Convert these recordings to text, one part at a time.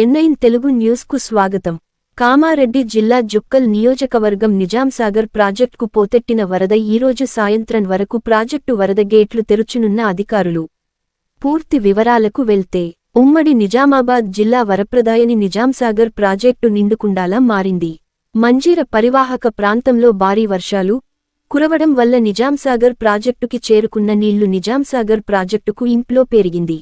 ఎన్నైన్ తెలుగు న్యూస్కు స్వాగతం. కామారెడ్డి జిల్లా జుక్కల్ నియోజకవర్గం నిజాంసాగర్ ప్రాజెక్టుకు పోతెట్టిన వరద ఈరోజు సాయంత్రం వరకు ప్రాజెక్టు వరద గేట్లు తెరుచునున్న అధికారులు. పూర్తి వివరాలకు వెళ్తే ఉమ్మడి నిజామాబాద్ జిల్లా వరప్రదాయని నిజాంసాగర్ ప్రాజెక్టు నిండుకుండాలా మారింది. మంజీర పరివాహక ప్రాంతంలో భారీ వర్షాలు కురవడం వల్ల నిజాంసాగర్ ప్రాజెక్టుకి చేరుకున్న నీళ్ళు నిజాంసాగర్ ప్రాజెక్టుకు ఇంట్లో పెరిగింది.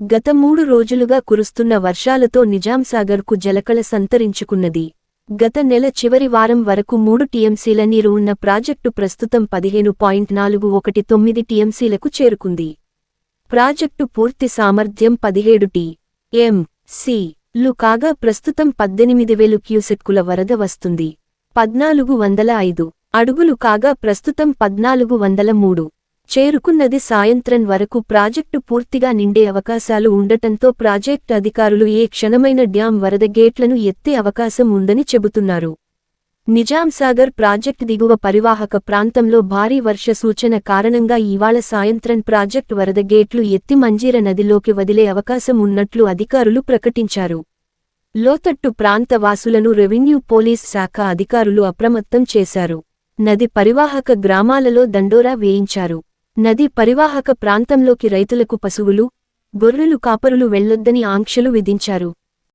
గత మూడు రోజులుగా కురుస్తున్న వర్షాలతో నిజాంసాగర్కు జలకళ సంతరించుకున్నది. గత నెల చివరి వారం వరకు మూడు టీఎంసీల నీరు ఉన్న ప్రాజెక్టు ప్రస్తుతం పదిహేను పాయింట్ నాలుగు ఒకటి తొమ్మిది టీఎంసీలకు చేరుకుంది. ప్రాజెక్టు పూర్తి సామర్థ్యం పదిహేడు టీ ఎం సి లు కాగా ప్రస్తుతం పద్దెనిమిది వేలు క్యూసెక్కుల వరద వస్తుంది. పద్నాలుగు వందల ఐదు అడుగులు కాగా ప్రస్తుతం పద్నాలుగు వందల మూడు చేరుకున్నది సాయంత్రం వరకు ప్రాజెక్టు పూర్తిగా నిండే అవకాశాలు ఉండటంతో ప్రాజెక్ట్ అధికారులు ఏ క్షణమైన డ్యాం వరద గేట్లను ఎత్తే అవకాశం ఉందని చెబుతున్నారు. నిజాంసాగర్ ప్రాజెక్ట్ దిగువ పరివాహక ప్రాంతంలో భారీ వర్ష సూచన కారణంగా ఇవాళ సాయంత్రం ప్రాజెక్ట్ వరద గేట్లు ఎత్తి మంజీర నదిలోకి వదిలే అవకాశం ఉన్నట్లు అధికారులు ప్రకటించారు. లోతట్టు ప్రాంత వాసులను రెవెన్యూ పోలీస్ శాఖ అధికారులు అప్రమత్తం చేశారు. నది పరివాహక గ్రామాలలో దండోరా వేయించారు. నది పరివాహక ప్రాంతంలోకి రైతులకు పశువులు గొర్రెలు కాపరులు వెళ్ళొద్దని ఆంక్షలు విధించారు.